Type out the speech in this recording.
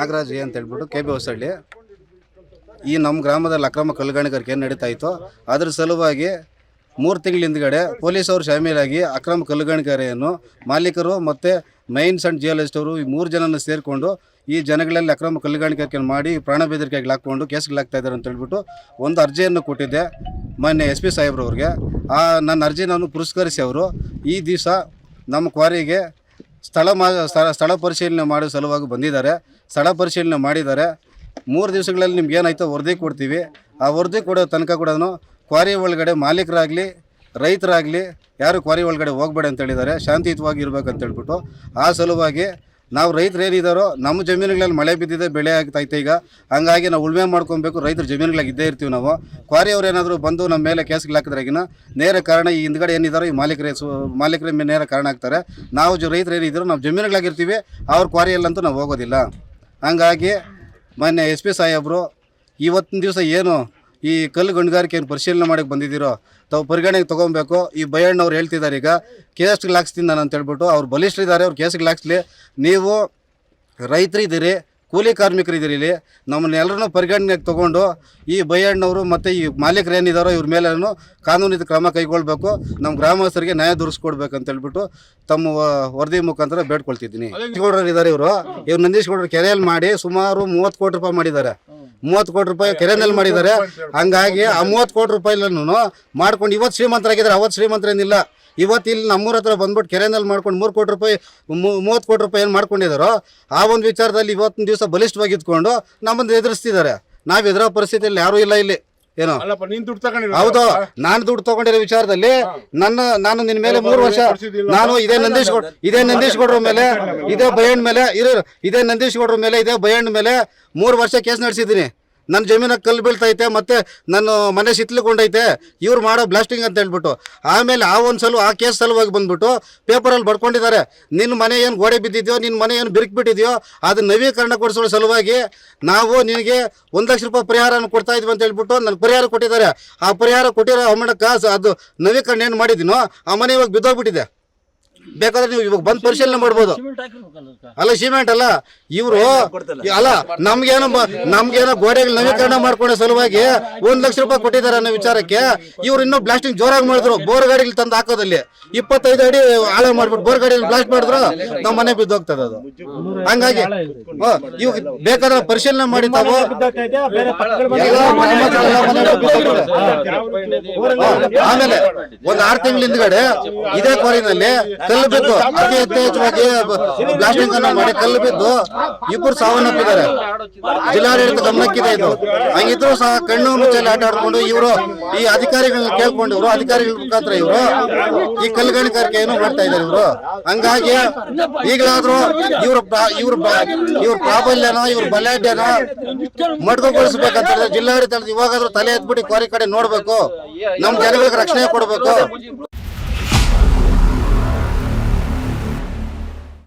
ನಾಗರಾಜ್ ಅಂತ ಹೇಳ್ಬಿಟ್ಟು K B Hosalli. ಈ ನಮ್ಮ ಗ್ರಾಮದಲ್ಲಿ ಅಕ್ರಮ ಕಲ್ಲುಗಣಿಗಾರಿಕೆ ಏನು ನಡೀತಾ ಇತ್ತು, ಅದ್ರ ಸಲುವಾಗಿ ಮೂರು ತಿಂಗಳ ಹಿಂದ್ಗಡೆ ಪೊಲೀಸವರು ಶಾಮೀಲಾಗಿ ಅಕ್ರಮ ಕಲ್ಲುಗಣಿಗಾರಿಯನ್ನು ಮಾಲೀಕರು ಮತ್ತು ಮೈನ್ಸ್ ಆ್ಯಂಡ್ ಜಿಯಾಲಜಿಸ್ಟ್ ಅವರು ಈ ಮೂರು ಜನನ ಸೇರಿಕೊಂಡು ಈ ಜನಗಳಲ್ಲಿ ಅಕ್ರಮ ಕಲ್ಲುಗಣಿಗಾರಿಕೆ ಮಾಡಿ ಪ್ರಾಣ ಬೆದರಿಕೆಗೆ ಹಾಕ್ಕೊಂಡು ಕೇಸ್ಗಳಾಗ್ತಾ ಇದ್ದಾರೆ ಅಂತ ಹೇಳ್ಬಿಟ್ಟು ಒಂದು ಅರ್ಜಿಯನ್ನು ಕೊಟ್ಟಿದ್ದೆ ಮೊನ್ನೆ ಎಸ್ ಪಿ ಸಾಹೇಬ್ರವ್ರಿಗೆ. ಆ ನನ್ನ ಅರ್ಜಿ ನಾನು ಪುರಸ್ಕರಿಸಿ ಅವರು. ಈ ದಿವಸ ನಮ್ಮ ಕ್ವಾರಿಗೆ ಸ್ಥಳ ಮಾ, ಸ್ಥಳ ಸ್ಥಳ ಪರಿಶೀಲನೆ ಮಾಡೋ ಸಲುವಾಗಿ ಬಂದಿದ್ದಾರೆ. ಸ್ಥಳ ಪರಿಶೀಲನೆ ಮಾಡಿದ್ದಾರೆ. ಮೂರು ದಿವಸಗಳಲ್ಲಿ ನಿಮ್ಗೆ ಏನಾಯ್ತೋ ವರದಿ ಕೊಡ್ತೀವಿ. ಆ ವರದಿ ಕೊಡೋ ತನಕ ಕೂಡ ಕ್ವಾರಿ ಒಳಗಡೆ ಮಾಲೀಕರಾಗಲಿ, ರೈತರಾಗಲಿ, ಯಾರು ಕ್ವಾರಿ ಒಳಗಡೆ ಹೋಗ್ಬೇಡ ಅಂತ ಹೇಳಿದ್ದಾರೆ. ಶಾಂತಿಯುತವಾಗಿ ಇರಬೇಕಂತ ಹೇಳ್ಬಿಟ್ಟು ಆ ಸಲುವಾಗಿ ನಾವು ರೈತರು ಏನಿದ್ದಾರೋ ನಮ್ಮ ಜಮೀನುಗಳಲ್ಲಿ ಮಳೆ ಬಿದ್ದಿದೆ, ಬೆಳೆ ಆಗ್ತೈತೆ ಈಗ. ಹಂಗಾಗಿ ನಾವು ಉಳುಮೆ ಮಾಡ್ಕೊಬೇಕು, ರೈತರು ಜಮೀನುಗಳಾಗಿ ಇದ್ದೇ ಇರ್ತೀವಿ ನಾವು. ಕ್ವಾರಿ ಅವ್ರು ಏನಾದರೂ ಬಂದು ನಮ್ಮ ಮೇಲೆ ಕೇಸ್ಗಳು ಹಾಕಿದ್ರಾಗಿನ ನೇರ ಕಾರಣ ಈ ಹಿಂದ್ಗಡೆ ಏನಿದ್ದಾರೋ ಈ ಮಾಲೀಕರೇ ಸು, ಮಾಲೀಕರ ಮೇಲೆ ನೇರ ಕಾರಣ ಆಗ್ತಾರೆ. ನಾವು ಜ, ರೈತರು ಏನಿದ್ರು ನಾವು ಜಮೀನುಗಳಾಗಿರ್ತೀವಿ, ಅವ್ರ ಕ್ವಾರಿಯಲ್ಲಂತೂ ನಾವು ಹೋಗೋದಿಲ್ಲ. ಹಂಗಾಗಿ ಮೊನ್ನೆ ಎಸ್ ಪಿ ಸಾಹೇಬರು, ಇವತ್ತಿನ ದಿವಸ ಏನು ಈ ಕಲ್ಲು ಗಣಿಗಾರಿಕೆಯನ್ನು ಪರಿಶೀಲನೆ ಮಾಡಕ್ಕೆ ಬಂದಿದ್ದೀರೋ ತಾವು ಪರಿಗಣನೆಗೆ ತೊಗೊಬೇಕು. ಈ ಬಯಣ್ಣವ್ರು ಹೇಳ್ತಿದ್ದಾರೆ ಈಗ ಕೇಸ್ಗೆ ಲಾಕ್ಸ್ತೀನಿ ನಾನು ಅಂತ ಹೇಳ್ಬಿಟ್ಟು ಅವ್ರು ಬಲಿಷ್ಠರಿದ್ದಾರೆ ಅವ್ರು ಕೇಸ್ಗೆ ಲಾಕ್ಸ್ಲಿ. ನೀವು ರೈತರಿದ್ದೀರಿ ಕೂಲಿ ಕಾರ್ಮಿಕರಿದ್ದೀರಿ ಇಲ್ಲಿ ನಮ್ಮನ್ನೆಲ್ಲರನ್ನೂ ಪರಿಗಣನೆಗೆ ತೊಗೊಂಡು ಈ ಬೈಯಣ್ಣವರು ಮತ್ತು ಈ ಮಾಲೀಕರು ಏನಿದ್ದಾರೋ ಇವ್ರ ಮೇಲೇನು ಕಾನೂನಿದ ಕ್ರಮ ಕೈಗೊಳ್ಬೇಕು ನಮ್ಮ ಗ್ರಾಮಸ್ಥರಿಗೆ ನ್ಯಾಯ ದುರಿಸ್ಕೊಡ್ಬೇಕು ಅಂತ ಹೇಳ್ಬಿಟ್ಟು ತಮ್ಮ ವರದಿ ಮುಖಾಂತರ ಬೇಡ್ಕೊಳ್ತಿದ್ದೀನಿ. ಗೌಡರು ಇದ್ದಾರೆ ಇವರು. ಇವ್ರು ನಂದೀಶ್ ಗೌಡರು ಕೆರೆಯಲ್ಲಿ ಮಾಡಿ ಸುಮಾರು ಮೂವತ್ತು ಕೋಟಿ ರೂಪಾಯಿ ಮಾಡಿದ್ದಾರೆ. ಮೂವತ್ತು ಕೋಟಿ ರೂಪಾಯಿ ಕೆರೆನಲ್ಲಿ ಮಾಡಿದ್ದಾರೆ. ಹಂಗಾಗಿ ಆ ಮೂವತ್ತು ಕೋಟಿ ರೂಪಾಯಿಲನ್ನು ಮಾಡ್ಕೊಂಡು ಇವತ್ತು ಶ್ರೀಮಂತರಾಗಿದ್ದಾರೆ. ಅವತ್ತು ಶ್ರೀಮಂತರೇನಿಲ್ಲ ಇವತ್ತು ಇಲ್ಲಿ ನಮ್ಮೂರ ಹತ್ರ ಬಂದ್ಬಿಟ್ಟು ಕೆರೆನಲ್ಲಿ ಮಾಡ್ಕೊಂಡು ಮೂರು ಕೋಟಿ ರೂಪಾಯಿ ಮೂವತ್ತು ಕೋಟಿ ರೂಪಾಯಿ ಏನು ಮಾಡ್ಕೊಂಡಿದ್ದಾರೋ, ಆ ಒಂದು ವಿಚಾರದಲ್ಲಿ ಇವತ್ತಿನ ದಿವಸ ಬಲಿಷ್ಠವಾಗಿ ಇದ್ಕೊಂಡು ನಮ್ಮನ್ನು ಎದುರಿಸ್ತಿದ್ದಾರೆ. ನಾವು ಎದುರೋ ಪರಿಸ್ಥಿತಿಯಲ್ಲಿ ಯಾರೂ ಇಲ್ಲ ಇಲ್ಲಿ. ಏನೋ ಅಲ್ಲಪ್ಪ ನೀನ್ ದುಡ್ಡು ಹೌದು ನಾನು ದುಡ್ಡು ತಗೊಂಡಿರೋ ವಿಚಾರದಲ್ಲಿ ನನ್ನ ನಾನು ನಿನ್ ಮೇಲೆ ಮೂರು ವರ್ಷ ನಾನು ಇದೇ ನಂದೀಶ್ ಗೌಡ್ ಇದೇ ನಂದೀಶ್ ಗೌಡ್ರ ಮೇಲೆ ಇದೇ ಬಯಣ್ಣ ಮೇಲೆ ಇರೋ ಇದೇ ನಂದೀಶ್ ಗೌಡ್ರ ಮೇಲೆ ಇದೇ ಬಯಣ್ಣ ಮೇಲೆ ಮೂರು ವರ್ಷ ಕೇಸ್ ನಡೆಸಿದ್ದೀನಿ ನನ್ನ ಜಮೀನಾಗ ಕಲ್ಲು ಬೀಳ್ತೈತೆ, ಮತ್ತೆ ನನ್ನ ಮನೆ ಸಿತ್ಲಿಕೊಂಡೈತೆ ಇವ್ರು ಮಾಡೋ ಬ್ಲಾಸ್ಟಿಂಗ್ ಅಂತ ಹೇಳ್ಬಿಟ್ಟು. ಆಮೇಲೆ ಆ ಒಂದು ಸಲ, ಆ ಕೇಸ್ ಸಲುವಾಗಿ ಬಂದ್ಬಿಟ್ಟು ಪೇಪರಲ್ಲಿ ಬಡ್ಕೊಂಡಿದ್ದಾರೆ. ನಿನ್ನ ಮನೆ ಏನು ಗೋಡೆ ಬಿದ್ದಿದೆಯೋ ನಿನ್ನ ಮನೆ ಏನು ಬಿರುಕು ಬಿಟ್ಟಿದೆಯೋ, ಅದು ನವೀಕರಣ ಕೊಡಿಸೋ ಸಲುವಾಗಿ ನಾವು ನಿನಗೆ ಒಂದು ಲಕ್ಷ ರೂಪಾಯಿ ಪರಿಹಾರನ ಕೊಡ್ತಾ ಇದ್ವಿ ಅಂತ ಹೇಳ್ಬಿಟ್ಟು ನನ್ನ ಪರಿಹಾರ ಕೊಟ್ಟಿದ್ದಾರೆ. ಆ ಪರಿಹಾರ ಕೊಟ್ಟಿರೋ ಅಮೌಂಟ್ ಕಾಸು, ಅದು ನವೀಕರಣ ಏನು ಮಾಡಿದ್ದೀನೋ ಆ ಮನೆ ಇವಾಗ ಬಿದ್ದೋಗ್ಬಿಟ್ಟಿದೆ. ಬೇಕಾದ್ರೆ ನೀವು ಇವಾಗ ಬಂದ್ ಪರಿಶೀಲನೆ ಮಾಡ್ಬೋದು. ಅಲ್ಲ ಸಿಮೆಂಟ್ ಅಲ್ಲ ಇವರು ಅಲ್ಲ ನಮ್ಗೇನೋ ನಮಗೇನೋ ಗೋಡೆಗಳು ನವೀಕರಣ ಮಾಡ್ಕೊಂಡ ಸಲುವಾಗಿ ಒಂದ್ ಲಕ್ಷ ರೂಪಾಯಿ ಕೊಟ್ಟಿದ್ದಾರೆ ಅನ್ನೋ ವಿಚಾರಕ್ಕೆ ಇವ್ರು ಇನ್ನೂ ಬ್ಲಾಸ್ಟಿಂಗ್ ಜೋರಾಗಿ ಮಾಡಿದ್ರು. ಬೋರ್ ಗಾಡಿಗಳು ತಂದು ಹಾಕೋದಲ್ಲಿ ಇಪ್ಪತ್ತೈದು ಅಡಿ ಆಳ ಮಾಡ್ಬಿಟ್ಟು ಬೋರ್ ಗಾಡಿಯಲ್ಲಿ ಬ್ಲಾಸ್ಟ್ ಮಾಡಿದ್ರು ನಮ್ಮ ಮನೆ ಬಿದ್ದೋಗ್ತದೆ ಅದು. ಹಂಗಾಗಿ ಇವಾಗ ಬೇಕಾದ್ರೆ ಪರಿಶೀಲನೆ ಮಾಡಿ ತಾವು. ಆಮೇಲೆ ಒಂದ್ ಆರು ತಿಂಗಳ ಹಿಂದ್ಗಡೆ ಇದೇ ಕ್ವಾರಿನಲ್ಲಿ ಕಲ್ಲು ಬಿದ್ದು ಅತಿ ಯಥೇಚ್ಛವಾಗಿ ಬ್ಲಾಸ್ಟಿಂಗ್ ಅನ್ನು ಮಾಡಿ ಕಲ್ಲು ಬಿದ್ದು ಇಬ್ಬರು ಸಾವನ್ನಪ್ಪಿದ್ದಾರೆ ಜಿಲ್ಲಾಡಳಿತ ಗಮನಕ್ಕಿದೆ ಇದು. ಹಂಗಿದ್ರು ಸಹ ಕಣ್ಣು ಮುಚ್ಚಲ್ಲಿ ಆಟ ಆಡ್ಕೊಂಡು ಇವರು ಈ ಅಧಿಕಾರಿಗಳನ್ನ ಕೇಳ್ಕೊಂಡು ಇವರು ಅಧಿಕಾರಿಗಳ ಮುಖಾಂತರ ಇವರು ಈ ಕಲ್ಲುಗಣಿಗಾರಿಕೆ ಏನು ಮಾಡ್ತಾ ಇದ್ದಾರೆ ಇವರು. ಹಂಗಾಗಿ ಈಗಲಾದ್ರೂ ಇವ್ರ ಇವ್ರ ಇವ್ರ ಪ್ರಾಬಲ್ಯನ ಇವ್ರ ಬಲಾಢ್ಯನ ಮಡ್ಕೊಗೊಳಿಸ್ಬೇಕಂತ ಜಿಲ್ಲಾಡಳಿತ ಇವಾಗಾದ್ರೂ ತಲೆ ಎತ್ಬಿಟ್ಟು ಕೋರಿ ಕಡೆ ನೋಡ್ಬೇಕು. ನಮ್ ಜನಗಳಿಗೆ ರಕ್ಷಣೆ ಕೊಡ್ಬೇಕು.